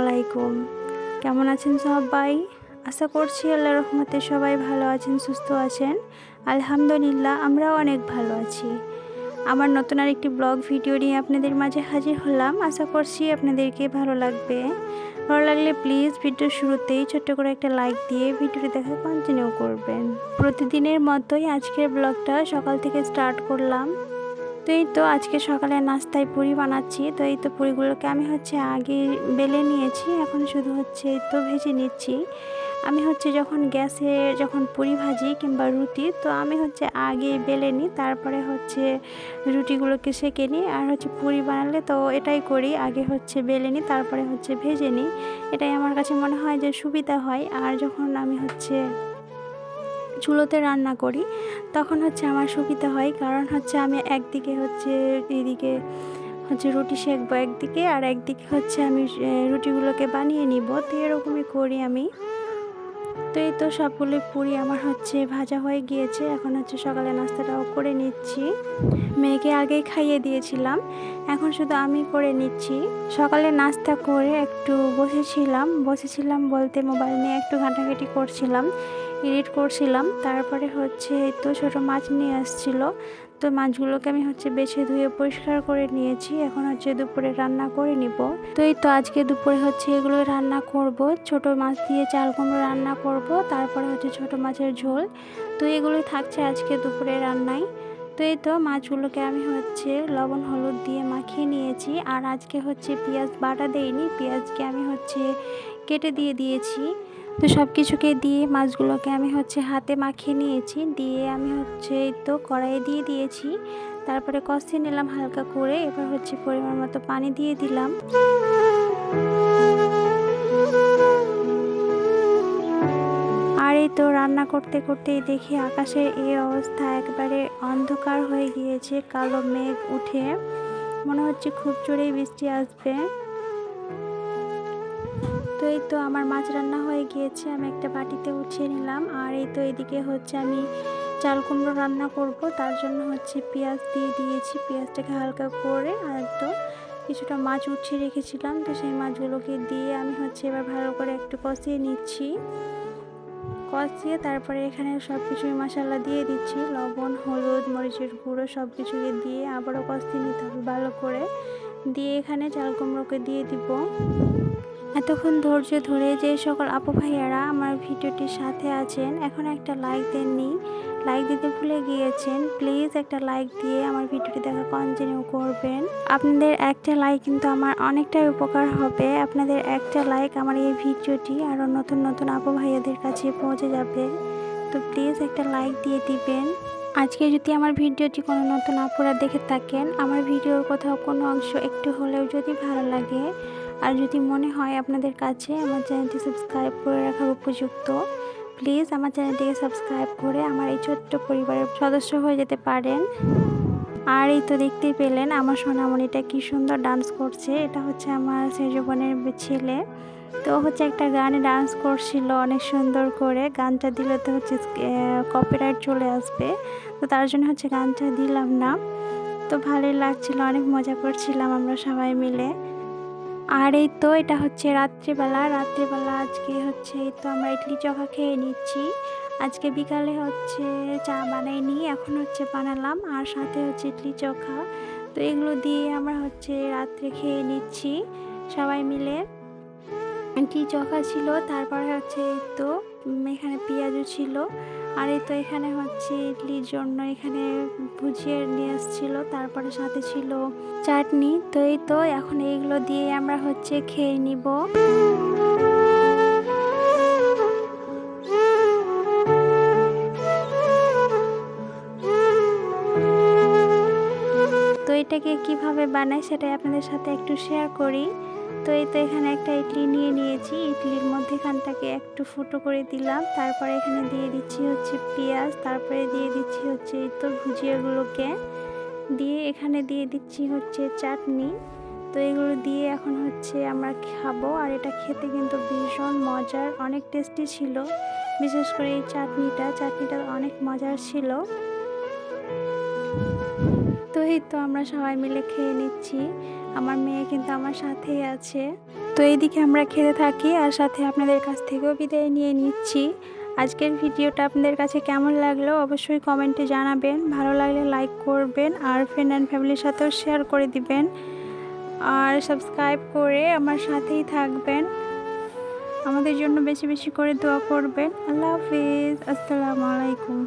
আলাইকুম। কেমন আছেন সবাই? আশা করছি আল্লাহ রহমতে সবাই ভালো আছেন, সুস্থ আছেন। আলহামদুলিল্লাহ, আমরাও অনেক ভালো আছি। আমার নতুন আরেকটি ব্লগ ভিডিও নিয়ে আপনাদের মাঝে হাজির হলাম। আশা করছি আপনাদেরকে ভালো লাগবে। ভালো লাগলে প্লিজ ভিডিও শুরুতেই ছোট্ট করে একটা লাইক দিয়ে ভিডিওটি দেখা কন্টিনিউ করবেন। প্রতিদিনের মতোই আজকের ব্লগটা সকাল থেকে স্টার্ট করলাম। তো এই তো আজকে সকালে নাস্তায় পুরি বানাচ্ছি। তো এই তো পুরিগুলোকে আমি হচ্ছে আগে বেলে নিয়েছি, এখন শুধু হচ্ছে তো ভেজে নিচ্ছি। আমি হচ্ছে যখন গ্যাসে যখন পুরি ভাজি কিংবা রুটি, তো আমি হচ্ছে আগে বেলে নিই, তারপরে হচ্ছে রুটিগুলোকে সেঁকে নিই আর হচ্ছে পুরি বানালে তো এটাই করি, আগে হচ্ছে বেলে নিই, তারপরে হচ্ছে ভেজে নিই। এটাই আমার কাছে মনে হয় যে সুবিধা হয়। আর যখন আমি হচ্ছে চুলোতে রান্না করি তখন হচ্ছে আমার সুবিধা হয়। কারণ হচ্ছে আমি একদিকে হচ্ছে এদিকে হচ্ছে রুটি সেঁকবো একদিকে আর একদিকে হচ্ছে আমি রুটিগুলোকে বানিয়ে নিব। তো এরকমই করি আমি। তো এই তো সবগুলো পুরি আমার হচ্ছে ভাজা হয়ে গিয়েছে। এখন হচ্ছে সকালে নাস্তাটাও করে নিচ্ছি। মেয়েকে আগেই খাইয়ে দিয়েছিলাম। এখন শুধু আমি করে নিচ্ছি। সকালে নাস্তা করে একটু বসেছিলাম। বসেছিলাম বলতে মোবাইল নিয়ে একটু ঘাঁটাঘাঁটি করছিলাম। এডিট করছিলাম। তারপরে হচ্ছে তো ছোটো মাছ নিয়ে আসছিল। তো মাছগুলোকে আমি হচ্ছে বেছে ধুয়ে পরিষ্কার করে নিয়েছি। এখন হচ্ছে দুপুরে রান্না করে নিব। তো এই তো আজকে দুপুরে হচ্ছে এগুলো রান্না করব। ছোট মাছ দিয়ে চাল কুমড়ো রান্না করব। তারপরে হচ্ছে ছোট মাছের ঝোল। তো এগুলোই থাকছে আজকে দুপুরে রান্নায়। তো এই তো মাছগুলোকে আমি হচ্ছে লবণ, হলুদ দিয়ে মাখিয়ে নিয়েছি। আর আজকে হচ্ছে পেঁয়াজ বাটা দেইনি। পেঁয়াজকে আমি হচ্ছে কেটে দিয়ে দিয়েছি। তো সব কিছুকে দিয়ে মাছগুলোকে আমি হচ্ছে হাতে মাখিয়ে নিয়েছি। দিয়ে আমি হচ্ছে তো কড়াইয়ে দিয়ে দিয়েছি। তারপরে কষিয়ে নিলাম হালকা করে। এবার হচ্ছে পরিমাণ মতো পানি দিয়ে দিলাম। আর এই তো রান্না করতে করতেই দেখি আকাশের এই অবস্থা একবারে অন্ধকার হয়ে গিয়েছে, কালো মেঘ উঠে। মনে হচ্ছে খুব জোরেই বৃষ্টি আসবে। তো এই তো আমার মাছ রান্না হয়ে গিয়েছে, আমি একটা বাটিতে উঠিয়ে নিলাম। আর এই তো এদিকে হচ্ছে আমি চাল কুমড়ো রান্না করব, তার জন্য হচ্ছে পেঁয়াজ দিয়ে দিয়েছি। পেঁয়াজটাকে হালকা করে আর তো কিছুটা মাছ উঠিয়ে রেখেছিলাম, তো সেই মাছগুলোকে দিয়ে আমি হচ্ছে এবার ভালো করে একটু কষিয়ে নিচ্ছি। কষিয়ে তারপরে এখানে সব কিছুই মশলা দিয়ে দিচ্ছি, লবণ, হলুদ, মরিচের গুঁড়ো সব কিছুকে দিয়ে আবারও কষিয়ে নিতে হবে ভালো করে। দিয়ে এখানে চাল কুমড়োকে দিয়ে দিব। এতক্ষণ ধৈর্য ধরে যে সকল আপু ভাইয়ারা আমার ভিডিওটির সাথে আছেন, এখন একটা লাইক দেননি। লাইক দিতে ভুলে গিয়েছেন প্লিজ একটা লাইক দিয়ে আমার ভিডিওটি দেখা কন্টিনিউ করবেন। আপনাদের একটা লাইক কিন্তু আমার অনেকটাই উপকার হবে। আপনাদের একটা লাইক আমার এই ভিডিওটি আরও নতুন নতুন আপু ভাইয়াদের কাছে পৌঁছে যাবে। তো প্লিজ একটা লাইক দিয়ে দিবেন। আজকে যদি আমার ভিডিওটি কোনো নতুন আপুরা দেখে থাকেন, আমার ভিডিওর কোথাও কোনো অংশ একটু হলেও যদি ভালো লাগে আর যদি মনে হয় আপনাদের কাছে আমার চ্যানেলটি সাবস্ক্রাইব করে রাখার উপযুক্ত, প্লিজ আমার চ্যানেলটিকে সাবস্ক্রাইব করে আমার এই ছোট্ট পরিবারের সদস্য হয়ে যেতে পারেন। আর এই তো দেখতেই পেলেন আমার সোনামণিটা কি সুন্দর ডান্স করছে। এটা হচ্ছে আমার সেজবনের ছেলে। তো হচ্ছে একটা গানে ডান্স করছিল অনেক সুন্দর করে। গানটা দিলে তো হচ্ছে কপিরাইট চলে আসবে। তো তার জন্য হচ্ছে গানটা দিলাম না। তো ভালোই লাগছিল, অনেক মজা করছিলাম আমরা সবাই মিলে। আর এই তো এটা হচ্ছে রাত্রেবেলা। রাত্রেবেলা আজকে হচ্ছে এই তো আমরা ইডলি চখা খেয়ে নিচ্ছি। আজকে বিকালে হচ্ছে চা বানাইনি, এখন হচ্ছে বানালাম আর সাথে হচ্ছে ইডলি চখা। তো এগুলো দিয়ে আমরা হচ্ছে রাত্রে খেয়ে নিচ্ছি সবাই মিলে। ইডলি চখা ছিল, তারপরে হচ্ছে এই তো এখানে পেঁয়াজও ছিল, আর এই তো এখানে হচ্ছে ইডলির জন্য এখানে ভুজিয়ে নিয়ে আসছিল, তারপরে সাথে ছিল চাটনি। তো এই তো, এখন এইগুলো দিয়ে আমরা হচ্ছে খেয়ে নিব। তো এটাকে কীভাবে বানাই সেটাই আপনাদের সাথে একটু শেয়ার করি। তো এই তো এখানে একটা ইডলি নিয়ে নিয়েছি। ইডলির মধ্যে মধ্যেখানটাকে একটু ফুটো করে দিলাম। তারপরে এখানে দিয়ে দিচ্ছি হচ্ছে পেঁয়াজ, তারপরে দিয়ে দিচ্ছি হচ্ছে এই তো ভুজিয়াগুলোকে। দিয়ে এখানে দিয়ে দিচ্ছি হচ্ছে চাটনি। তো এগুলো দিয়ে এখন হচ্ছে আমরা খাব। আর এটা খেতে কিন্তু ভীষণ মজার, অনেক টেস্টি ছিল। বিশেষ করে এই চাটনিটা চাটনিটা অনেক মজার ছিল। তো এই তো আমরা সবাই মিলে খেয়ে নিচ্ছি। আমার মেয়ে কিন্তু আমার সাথেই আছে। তো এইদিকে আমরা খেতে থাকি আর সাথে আপনাদের কাছ থেকেও বিদায় নিয়ে নিচ্ছি। আজকের ভিডিওটা আপনাদের কাছে কেমন লাগল অবশ্যই কমেন্টে জানাবেন। ভালো লাগলে লাইক করবেন আর ফ্রেন্ড অ্যান্ড ফ্যামিলির সাথেও শেয়ার করে দিবেন। আর সাবস্ক্রাইব করে আমার সাথেই থাকবেন। আমাদের জন্য বেশি বেশি করে দোয়া করবেন। আল্লাহ হাফিজ। আসসালামু আলাইকুম।